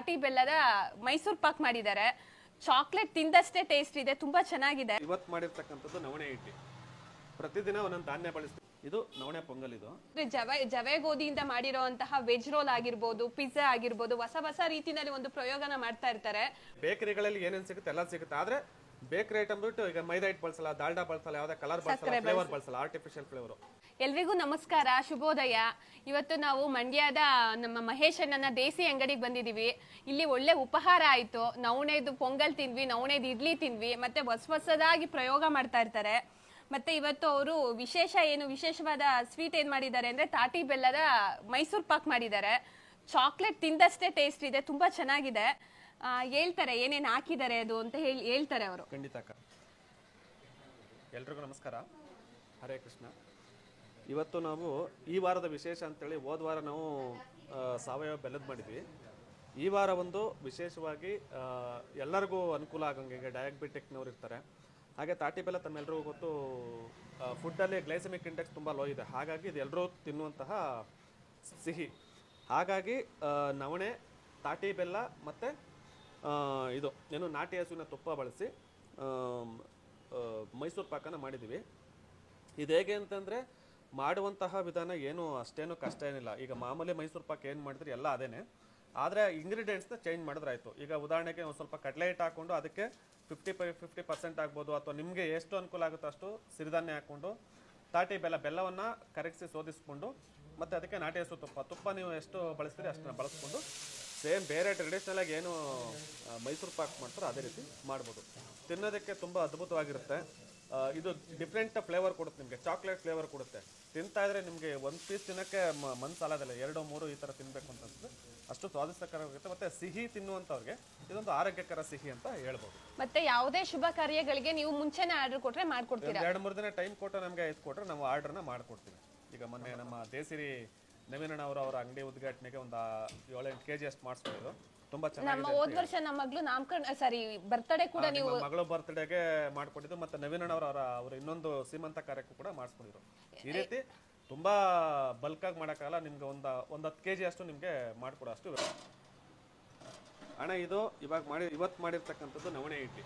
ತಾಟಿ ಬೆಲ್ಲದ ಮೈಸೂರ್ ಪಾಕ್ ಮಾಡಿದ್ದಾರೆ. Chocolate ತಿಂದಷ್ಟೇ taste ಇದೆ ತುಂಬಾ ಚೆನ್ನಾಗಿದೆ. ಇವತ್ತು ಮಾಡಿರ್ತಕ್ಕಂಥದ್ದು ನವಣೆ ಇಡ್ಲಿ. ಪ್ರತಿದಿನ ಒಂದೊಂದು ಧಾನ್ಯ ಬಳಸ್ತೀವಿ. ಇದು ನವಣೆ ಪೊಂಗಲ್ ಇದು. ಜವೆ ಜವೆ ಗೋಧಿಯಿಂದ ಮಾಡಿರೋಂತಹ ವೆಜ್ ರೋಲ್ ಆಗಿರ್ಬೋದು ಪಿಜ್ಜಾ ಆಗಿರ್ಬೋದು ಹೊಸ ಹೊಸ ರೀತಿನಲ್ಲಿ ಒಂದು ಪ್ರಯೋಗನ ಮಾಡ್ತಾ ಇರ್ತಾರೆ. ಬೇಕರಿಗಳಲ್ಲಿ ಏನೇನು ಸಿಗುತ್ತೆ ಎಲ್ಲ ಸಿಗುತ್ತೆ. ಆದ್ರೆ ಬೇಕರಿ ಐಟಮ್ ಬಿಟ್ಟು ಈಗ ಮೈದಾ ಹಿಟ್ಟು ಬಳಸಲ್ಲ ದಾಲ್ಡಾ ಬಳಸಲ್ಲ ಯಾವುದೇ ಕಲರ್ ಬಳಸಲ್ಲ ಫ್ಲೇವರ್ ಬಳಸಲ್ಲ ಆರ್ಟಿಫಿಷಿಯಲ್ ಫ್ಲೇವರ್ ಎಲ್ರಿಗೂ ನಮಸ್ಕಾರ ಶುಭೋದಯ. ಇವತ್ತು ನಾವು ಮಂಡ್ಯದ ನಮ್ಮ ಮಹೇಶ್ ಅಣ್ಣನ ದೇಸಿ ಅಂಗಡಿಗೆ ಬಂದಿದ್ದೀವಿ ಇಲ್ಲಿ ಒಳ್ಳೆ ಉಪಹಾರ ಆಯ್ತು. ನವಣೆದು ಪೊಂಗಲ್ ತಿನ್ವಿ ನವಣೆದು ಇಡ್ಲಿ ತಿನ್ವಿ ಮತ್ತೆ ಹೊಸ ಹೊಸದಾಗಿ ಪ್ರಯೋಗ ಮಾಡ್ತಾ ಇರ್ತಾರೆ. ಮತ್ತೆ ಇವತ್ತು ಅವರು ವಿಶೇಷ ಏನು ವಿಶೇಷವಾದ ಸ್ವೀಟ್ ಏನ್ ಮಾಡಿದ್ದಾರೆ ಅಂದ್ರೆ ತಾಟಿ ಬೆಲ್ಲದ ಮೈಸೂರ್ ಪಾಕ್ ಮಾಡಿದ್ದಾರೆ. ಚಾಕ್ಲೇಟ್ ತಿಂದಷ್ಟೇ ಟೇಸ್ಟ್ ಇದೆ ತುಂಬಾ ಚೆನ್ನಾಗಿದೆ. ಹೇಳ್ತಾರೆ, ಏನೇನು ಹಾಕಿದ್ದಾರೆ ಅದು ಅಂತ ಹೇಳಿ ಹೇಳ್ತಾರೆ ಅವರು. ಖಂಡಿತ ಅಕ್ಕ. ಎಲ್ರಿಗೂ ನಮಸ್ಕಾರ. ಹರೇ ಕೃಷ್ಣ. ಇವತ್ತು ನಾವು ಈ ವಾರದ ವಿಶೇಷ ಅಂತೇಳಿ ಹೋದ ವಾರ ನಾವು ಸಾವಯವ ಬೆಲ್ಲದ ಮಾಡಿದ್ವಿ. ಈ ವಾರ ಒಂದು ವಿಶೇಷವಾಗಿ ಎಲ್ಲರಿಗೂ ಅನುಕೂಲ ಆಗಂಗೆ ಈಗ ಡಯಾಬಿಟಿಕ್ನವ್ರು ಇರ್ತಾರೆ. ಹಾಗೆ ತಾಟಿ ಬೆಲ್ಲ ತಮ್ಮೆಲ್ಲರಿಗೂ ಗೊತ್ತು ಫುಡ್ಡಲ್ಲಿ ಗ್ಲೈಸಮಿಕ್ ಇಂಡೆಕ್ಸ್ ತುಂಬ ಲೋ ಇದೆ. ಹಾಗಾಗಿ ಇದು ಎಲ್ಲರೂ ತಿನ್ನುವಂತಹ ಸಿಹಿ. ಹಾಗಾಗಿ ನವಣೆ, ತಾಟಿ ಬೆಲ್ಲ ಮತ್ತು ಇದು ಏನು ನಾಟಿ ಹಸುವಿನ ತುಪ್ಪ ಬಳಸಿ ಮೈಸೂರು ಪಾಕನ ಮಾಡಿದ್ದೀವಿ. ಇದು ಹೇಗೆ ಅಂತಂದರೆ ಮಾಡುವಂತಹ ವಿಧಾನ ಏನು ಅಷ್ಟೇನು ಕಷ್ಟ ಏನಿಲ್ಲ. ಈಗ ಮಾಮೂಲಿ ಮೈಸೂರು ಪಾಕ್ ಏನು ಮಾಡಿದ್ರೆ ಎಲ್ಲ ಅದೇನೆ. ಆದರೆ ಇಂಗ್ರೀಡಿಯೆಂಟ್ಸ್ನ ಚೇಂಜ್ ಮಾಡಿದ್ರಾಯ್ತು. ಈಗ ಉದಾಹರಣೆಗೆ ಒಂದು ಸ್ವಲ್ಪ ಕಡಲೆ ಹಿಟ್ಟು ಹಾಕ್ಕೊಂಡು ಅದಕ್ಕೆ ಫಿಫ್ಟಿ ಫೈವ್ ಫಿಫ್ಟಿ ಪರ್ಸೆಂಟ್ ಆಗ್ಬೋದು ಅಥವಾ ನಿಮಗೆ ಎಷ್ಟು ಅನುಕೂಲ ಆಗುತ್ತೋ ಅಷ್ಟು ಸಿರಿಧಾನ್ಯ ಹಾಕ್ಕೊಂಡು ತಾಟಿ ಬೆಲ್ಲ, ಬೆಲ್ಲವನ್ನು ಕರಗಿಸಿ ಶೋಧಿಸ್ಕೊಂಡು ಮತ್ತು ಅದಕ್ಕೆ ನಾಟಿ ಹಸು ತುಪ್ಪ ತುಪ್ಪ ನೀವು ಎಷ್ಟು ಬಳಸ್ತೀರಿ ಅಷ್ಟನ್ನು ಬಳಸ್ಕೊಂಡು ಸೇಮ್ ಬೇರೆ ಟ್ರೆಡಿಷ್ನಲ್ ಆಗಿ ಏನು ಮೈಸೂರು ಪಾಕ್ ಮಾಡ್ತಾರೋ ಅದೇ ರೀತಿ ಮಾಡ್ಬೋದು. ತಿನ್ನೋದಕ್ಕೆ ತುಂಬ ಅದ್ಭುತವಾಗಿರುತ್ತೆ. ಇದು ಡಿಫ್ರೆಂಟ್ ಫ್ಲೇವರ್ ಕೊಡುತ್ತೆ ನಿಮಗೆ ಚಾಕ್ಲೇಟ್ ಫ್ಲೇವರ್ ಕೊಡುತ್ತೆ. ತಿಂತಾ ಇದ್ರೆ ನಿಮಗೆ ಒಂದು ಪೀಸ್ ತಿನ್ನೋಕ್ಕೆ ಮನ್ಸು ಸಾಲೋದಿಲ್ಲ ಎರಡು ಮೂರು ಈ ಥರ ತಿನ್ನಬೇಕು ಅಂತ ಅನ್ಸುತ್ತೆ. ಅಷ್ಟು ಸ್ವಾದಿಷ್ಟಕರವಾಗಿರುತ್ತೆ. ಮತ್ತು ಸಿಹಿ ತಿನ್ನುವಂಥವ್ರಿಗೆ ಇದೊಂದು ಆರೋಗ್ಯಕರ ಸಿಹಿ ಅಂತ ಹೇಳ್ಬೋದು. ಮತ್ತೆ ಯಾವುದೇ ಶುಭ ಕಾರ್ಯಗಳಿಗೆ ನೀವು ಮುಂಚೆನೇ ಆರ್ಡರ್ ಕೊಟ್ಟರೆ ಮಾಡ್ಕೊಡ್ತೀರಾ? ಎರಡು ಮೂರು ದಿನ ಟೈಮ್ ಕೊಟ್ಟು ನಮಗೆ ಇದು ಕೊಟ್ಟರೆ ನಾವು ಆರ್ಡ್ರನ್ನ ಮಾಡ್ಕೊಡ್ತೀವಿ. ಈಗ ಮೊನ್ನೆ ನಮ್ಮ ದೇಸಿರಿ ನವೀನಣ್ಣ ಅವರು ಅವರ ಅಂಗಡಿ ಉದ್ಘಾಟನೆಗೆ ಒಂದು ಏಳೆಂಟು ಕೆ ಜಿ ಅಷ್ಟು ಮಾಡಿಸ್ಬೋದು ತುಂಬಾ ನಮ್ಮ ಹೋದ್ ವರ್ಷ ನಮ್ಮ ಮಗಳು ನಾಮಕರಣ ಸಾರಿ ಬರ್ತಡೇ ಕೂಡ ನೀವು ಮಗಳ ಬರ್ತ್ಡೇಗೆ ಮಾಡ್ಕೊಟ್ಟಿದ್ದು ಮತ್ತೆ ನವೀನಣ್ಣ ಅವರ ಅವರ ಇನ್ನೊಂದು ಸೀಮಂತ ಕಾರ್ಯಕ್ಕೂ ಕೂಡ ಮಾಡಿಸ್ಕೊಂಡಿದ್ರು. ಈ ರೀತಿ ತುಂಬಾ ಬಲ್ಕ್ ಆಗಿ ಮಾಡೋಕ್ಕಾಗಲ್ಲ ನಿಮ್ಗೆ ಒಂದು ಒಂದು ಹತ್ತು ಕೆ ಜಿ ಅಷ್ಟು ನಿಮಗೆ ಮಾಡ್ಕೊಡೋ ಅಷ್ಟು. ಅಣ್ಣ ಇದು ಇವಾಗ ಮಾಡಿ ಇವತ್ತು ಮಾಡಿರ್ತಕ್ಕಂಥದ್ದು ನವಣೆ ಇಡ್ಲಿ.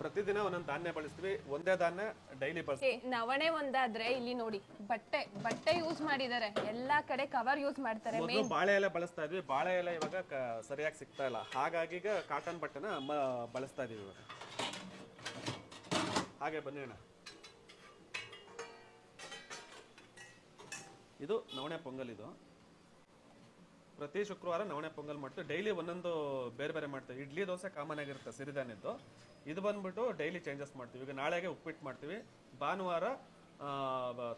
ಪ್ರತಿದಿನ ಒಂದೊಂದು ಧಾನ್ಯ ಬಳಸ್ತೀವಿ ಒಂದೇ ಧಾನ್ಯ ಡೈಲಿ ಬಳಸ್ತೀವಿ. ನವಣೆ ಒಂದಾದ್ರೆ ಇಲ್ಲಿ ನೋಡಿ ಬಟ್ಟೆ ಬಟ್ಟೆ ಯೂಸ್ ಮಾಡಿದ್ದಾರೆ ಎಲ್ಲಾ ಕಡೆ ಕವರ್ ಯೂಸ್ ಮಾಡ್ತಾರೆ ಮೊದಲು ಬಾಳೆ ಎಲೆ ಬಳಸ್ತಾ ಇದ್ವಿ. ಬಾಳೆ ಎಲೆ ಇವಾಗ ಕ- ಸರಿಯಾಗಿ ಸಿಗ್ತಾ ಇಲ್ಲ. ಹಾಗಾಗಿ ಈಗ ಕಾಟನ್ ಬಟ್ಟೆನ ಮ- ಬಳಸ್ತಾ ಇದೀವಿ ಇವಾಗ. ಹಾಗೆ ಬನ್ನಿ ಅಣ್ಣ. ಇದು ನವಣೆ ಪೊಂಗಲ್ ಇದು. ಪ್ರತಿ ಶುಕ್ರವಾರ ನವಣೆ ಪೊಂಗಲ್ ಮಾಡ್ತೀವಿ. ಡೈಲಿ ಒಂದೊಂದು ಬೇರೆ ಬೇರೆ ಮಾಡ್ತೀವಿ. ಇಡ್ಲಿ, ದೋಸೆ ಕಾಮನ್ ಆಗಿರುತ್ತೆ, ಸಿರಿಧಾನ್ಯದ್ದು. ಇದು ಬಂದ್ಬಿಟ್ಟು ಡೈಲಿ ಚೇಂಜಸ್ ಮಾಡ್ತೀವಿ. ಈಗ ನಾಳೆಗೆ ಉಪ್ಪಿಟ್ಟು ಮಾಡ್ತೀವಿ. ಭಾನುವಾರ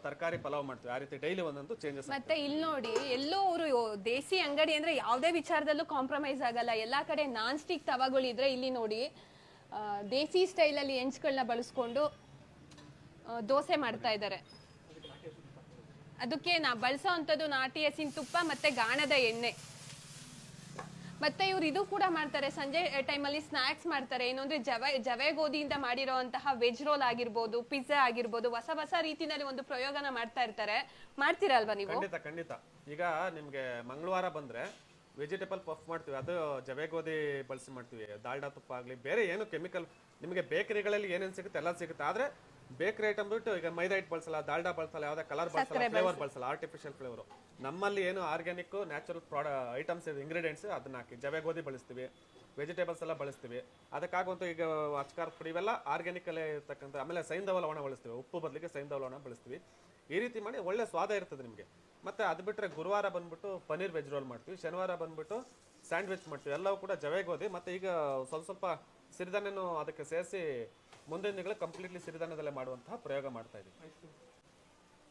ತರಕಾರಿ ಪಲಾವ್ ಮಾಡ್ತೀವಿ. ಆ ರೀತಿ ಡೈಲಿ ಒಂದೊಂದು ಚೇಂಜಸ್ ಮತ್ತೆ ಇಲ್ಲಿ ನೋಡಿ, ಎಲ್ಲೋ ಅವರು ದೇಸಿ ಅಂಗಡಿ ಅಂದ್ರೆ ಯಾವುದೇ ವಿಚಾರದಲ್ಲೂ ಕಾಂಪ್ರಮೈಸ್ ಆಗಲ್ಲ. ಎಲ್ಲಾ ಕಡೆ ನಾನ್ ಸ್ಟಿಕ್ ತವಗಳಿದ್ರೆ ಇಲ್ಲಿ ನೋಡಿ ದೇಸಿ ಸ್ಟೈಲಲ್ಲಿ ಎಂಚ್ಗಳನ್ನ ಬಳಸ್ಕೊಂಡು ದೋಸೆ ಮಾಡ್ತಾ ಇದ್ದಾರೆ ಅದಕ್ಕೆ ನಾ ಬಳಸೋ ಅಂಥದ್ದು ನಾಟಿ ಹಸಿನ ತುಪ್ಪ ಮತ್ತೆ ಗಾಣದ ಎಣ್ಣೆ. ಮತ್ತೆ ಇವ್ರು ಇದು ಕೂಡ ಮಾಡ್ತಾರೆ. ಸಂಜೆ ಟೈಮಲ್ಲಿ ಸ್ನಾಕ್ಸ್ ಮಾಡ್ತಾರೆ. ಏನು ಅಂದ್ರೆ ಜವೆ ಜವೆ ಗೋಧಿಯಿಂದ ಮಾಡಿರೋಂತಹ ವೆಜ್ ರೋಲ್ ಆಗಿರ್ಬೋದು, ಪಿಜ್ಜಾ ಆಗಿರ್ಬೋದು, ಹೊಸ ಹೊಸ ರೀತಿನಲ್ಲಿ ಒಂದು ಪ್ರಯೋಗನ ಮಾಡ್ತಾ ಇರ್ತಾರೆ. ಮಾಡ್ತೀರಲ್ವಾ ನೀವು? ಖಂಡಿತ ಖಂಡಿತ. ಈಗ ನಿಮ್ಗೆ ಮಂಗಳವಾರ ಬಂದ್ರೆ ವೆಜಿಟೇಬಲ್ ಪಫ್ ಮಾಡ್ತೀವಿ. ಅದು ಜವೆ ಗೋಧಿ ಬಳಸಿ ಮಾಡ್ತೀವಿ. ದಾಲ್ಡಾ ತುಪ್ಪ ಆಗಲಿ, ಬೇರೆ ಏನು ಕೆಮಿಕಲ್ ನಿಮಗೆ ಬೇಕರಿಗಳಲ್ಲಿ ಏನೇನು ಸಿಗುತ್ತೆ, ಎಲ್ಲ ಸಿಗುತ್ತೆ. ಆದ್ರೆ ಬೇಕರಿ ಐಟಮ್ ಬಿಟ್ಟು ಈಗ ಮೈದಾ ಹಿಟ್ಟು ಬಳಸಲ್ಲ ದಾಲ್ಡಾ ಬಳಸಲ್ಲ ಯಾವ್ದೇ ಕಲರ್ ಬಳಸಲ್ಲ ಫ್ಲೇವರ್ ಬಳಸಲ್ಲ ಆರ್ಟಿಫಿಷಿಯಲ್ ಫ್ಲೇವರ್ ನಮ್ಮಲ್ಲಿ ಏನು ಆರ್ಗ್ಯಾನಿಕ್ ನ್ಯಾಚುರಲ್ ಪ್ರಾಡ ಐಟಮ್ಸ್ ಇದೆ ಇಂಗ್ರೀಡಿಯೆಂಟ್ಸ್ ಅದನ್ನ ಹಾಕಿ. ಜವೆ ಗೋಧಿ ಬಳಸ್ತೀವಿ ವೆಜಿಟೇಬಲ್ಸ್ ಎಲ್ಲ ಬಳಸ್ತೀವಿ. ಅದಕ್ಕಾಗಂತೂ ಈಗ ಅಚ್ಕಾರ ಪುಡಿ ಇವೆಲ್ಲ ಆರ್ಗ್ಯಾನಿಕ್ ಅಲ್ಲೇ ಇರ್ತಕ್ಕಂಥ ಆಮೇಲೆ ಸೈಂಧವ ಲವಣ ಬಳಸ್ತೀವಿ. ಉಪ್ಪು ಬದಲಿಗೆ ಸೈಂಧವ ಲವಣ ಬಳಸ್ತೀವಿ. ಈ ರೀತಿ ಮಾಡಿ ಒಳ್ಳೆ ಸ್ವಾದ ಇರ್ತದೆ ನಿಮಗೆ. ಮತ್ತೆ ಅದು ಬಿಟ್ಟರೆ ಗುರುವಾರ ಬಂದ್ಬಿಟ್ಟು ಪನ್ನೀರ್ ವೆಜ್ ರೋಲ್ ಮಾಡ್ತೀವಿ. ಶನಿವಾರ ಬಂದ್ಬಿಟ್ಟು ಸ್ಯಾಂಡ್ವಿಚ್ ಮಾಡ್ತೀವಿ. ಎಲ್ಲವೂ ಕೂಡ ಜವೆ ಗೋಧಿ ಮತ್ತೆ ಈಗ ಸ್ವಲ್ಪ ಸ್ವಲ್ಪ ಸಿರಿಧಾನ್ಯನೂ ಅದಕ್ಕೆ ಸೇರಿಸಿ ಮುಂದಿನ ದಿನಗಳು ಕಂಪ್ಲೀಟ್ಲಿ ಸಿರಿಧಾನ್ಯದಲ್ಲೇ ಮಾಡುವಂತಹ ಪ್ರಯೋಗ ಮಾಡ್ತಾ ಇದ್ದೀವಿ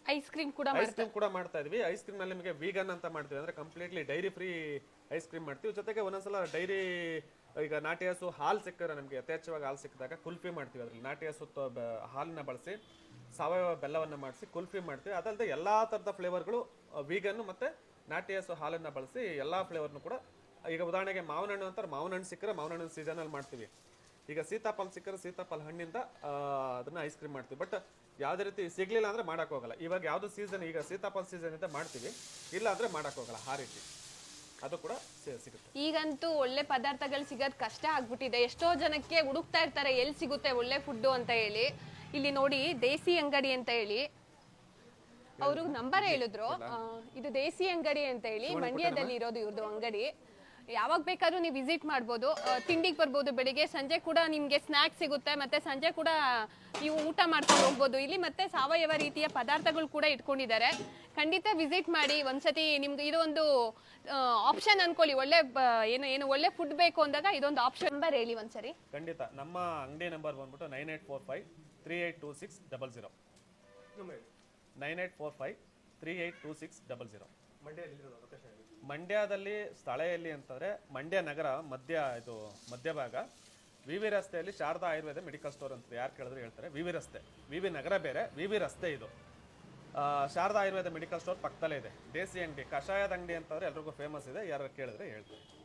ಐಸ್ ಕ್ರೀಮ್ ಕೂಡ ಐಸ್ ಕ್ರೀಮ್ ಕೂಡ ಮಾಡ್ತಾ ಇದೀವಿ. ಐಸ್ ಕ್ರೀಮ್ ಅಲ್ಲಿ ನಿಮಗೆ ವೀಗನ್ ಅಂತ ಮಾಡ್ತೀವಿ. ಅಂದ್ರೆ completely dairy free ice cream ಮಾಡ್ತೀವಿ. ಜೊತೆಗೆ ಒಂದೊಂದ್ಸಲ ಡೈರಿ ಈಗ ನಾಟಿ ಹಸು ಹಾಲು ಸಿಕ್ಕಿದ್ರೆ ನಮಗೆ ಯಥೇಚ್ಛವಾಗಿ ಹಾಲು ಸಿಕ್ಕಿದಾಗ ಕುಲ್ಫಿ ಮಾಡ್ತೀವಿ ಅದ್ರಲ್ಲಿ. ನಾಟಿ ಹಸು ಹಾಲನ್ನ ಬಳಸಿ ಸಾವಯವ ಬೆಲ್ಲವನ್ನ ಮಾಡಿಸಿ ಕುಲ್ಫಿ ಮಾಡ್ತೀವಿ. ಅದಲ್ಲದೆ ಎಲ್ಲಾ ತರದ ಫ್ಲೇವರ್ಗಳು ವೀಗನ್ ಮತ್ತೆ ನಾಟಿ ಹಸು ಹಾಲನ್ನ ಬಳಸಿ ಎಲ್ಲಾ ಫ್ಲೇವರ್ನು ಕೂಡ ಈಗ ಉದಾಹರಣೆಗೆ ಮಾವಿನ ಹಣ್ಣು ಅಂತಾರೆ ಮಾವಿನ ಹಣ್ಣು ಸಿಕ್ಕರೆ ಮಾವಿನ ಹಣ್ಣು ಸೀಸನ್ ಅಲ್ಲಿ ಮಾಡ್ತೀವಿ. ಈಗ ಸೀತಾಫಲ ಸಿಕ್ಕರೆ ಸೀತಾಫಲ ಹಣ್ಣಿಂದ ಅದನ್ನ ಐಸ್ ಕ್ರೀಮ್ ಮಾಡ್ತೀವಿ. ಬಟ್ ಯಾವುದೇ ರೀತಿ ಸಿಗ್ಲಿಲ್ಲ ಅಂದ್ರೆ ಮಾಡಕ್ ಹೋಗಲ್ಲ. ಇವಾಗ ಯಾವುದು ಸೀಸನ್ ಈಗ ಸೀತಾಫಲ ಸೀಸನ್ ಅಂತ ಮಾಡ್ತೀವಿ. ಇಲ್ಲ ಅಂದ್ರೆ ಮಾಡಕ್ ಹೋಗಲ್ಲ ಆ ರೀತಿ. ಅದು ಕೂಡ ಸಿಗುತ್ತೆ. ಈಗಂತೂ ಒಳ್ಳೆ ಪದಾರ್ಥಗಳು ಸಿಗೋದು ಕಷ್ಟ ಆಗ್ಬಿಟ್ಟಿದೆ. ಎಷ್ಟೋ ಜನಕ್ಕೆ ಹುಡುಕ್ತಾ ಇರ್ತಾರೆ ಎಲ್ಲಿ ಸಿಗುತ್ತೆ ಒಳ್ಳೆ ಫುಡ್ಡು ಅಂತ ಹೇಳಿ. ಇಲ್ಲಿ ನೋಡಿ ದೇಸಿ ಅಂಗಡಿ ಅಂತ ಹೇಳಿ. ಅವರು ನಂಬರ್ ಹೇಳಿದ್ರು. ಇದು ದೇಸಿ ಅಂಗಡಿ ಅಂತ ಹೇಳಿ. ಮಂಡ್ಯದಲ್ಲಿ ಇರೋದು ಇವ್ರದ್ದು ಅಂಗಡಿ. ಯಾವಾಗ ಬೇಕಾದ್ರೂ ನೀವು ವಿಸಿಟ್ ಮಾಡ್ಬೋದು. ತಿಂಡಿಗೆ ಬರ್ಬೋದು ಬೆಳಿಗ್ಗೆ ಸಂಜೆ ಕೂಡ ನಿಮಗೆ ಸ್ನ್ಯಾಕ್ಸ್ ಸಿಗುತ್ತೆ ಮತ್ತೆ ಸಂಜೆ ಕೂಡ ನೀವು ಊಟ ಮಾಡ್ಕೊಂಡು ಹೋಗ್ಬೋದು. ಇಲ್ಲಿ ಮತ್ತೆ ಸಾವಯವ ರೀತಿಯ ಪದಾರ್ಥಗಳು ಕೂಡ ಇಟ್ಕೊಂಡಿದ್ದಾರೆ. ಖಂಡಿತ ವಿಸಿಟ್ ಮಾಡಿ ಒಂದ್ಸತಿ ನಿಮ್ಗೆ ಇದೊಂದು ಆಪ್ಷನ್ ಅನ್ಕೊಳ್ಳಿ. ಒಳ್ಳೆ ಬ- ಏನು ಏನು ಒಳ್ಳೆ ಫುಡ್ ಬೇಕು ಅಂದಾಗ ಇದೊಂದು ಆಪ್ಷನ್ ನಂಬರ್ ಹೇಳಿ ಒಂದ್ಸರಿ. ಖಂಡಿತ. ನಮ್ಮ ಅಂಗಡಿ ನಂಬರ್ ಬಂದ್ಬಿಟ್ಟು nine eight four five three eight two six double zero. Nine eight four five three eight two six double zero. ಮಂಡ್ಯದಲ್ಲಿ ಸ್ಥಳ ಎಲ್ಲಿ ಅಂತಂದ್ರೆ ಮಂಡ್ಯ ನಗರ ಮಧ್ಯ ಇದು ಮಧ್ಯಭಾಗ ವಿ ವಿ ರಸ್ತೆಯಲ್ಲಿ ಶಾರದಾ ಆಯುರ್ವೇದ ಮೆಡಿಕಲ್ ಸ್ಟೋರ್ ಅಂತ ಯಾರು ಕೇಳಿದ್ರು ಹೇಳ್ತಾರೆ. ವಿ ವಿ ರಸ್ತೆ. ವಿ ವಿ ನಗರ ಬೇರೆ ವಿ ವಿ ರಸ್ತೆ ಇದು. ಶಾರದಾ ಆಯುರ್ವೇದ ಮೆಡಿಕಲ್ ಸ್ಟೋರ್ ಪಕ್ಕದಲ್ಲೇ ಇದೆ. ದೇಸಿ ಅಂಗಡಿ, ಕಷಾಯದ ಅಂಗಡಿ ಅಂತಂದ್ರೆ ಎಲ್ರಿಗೂ ಫೇಮಸ್ ಇದೆ. ಯಾರು ಕೇಳಿದ್ರೆ ಹೇಳ್ತಾರೆ.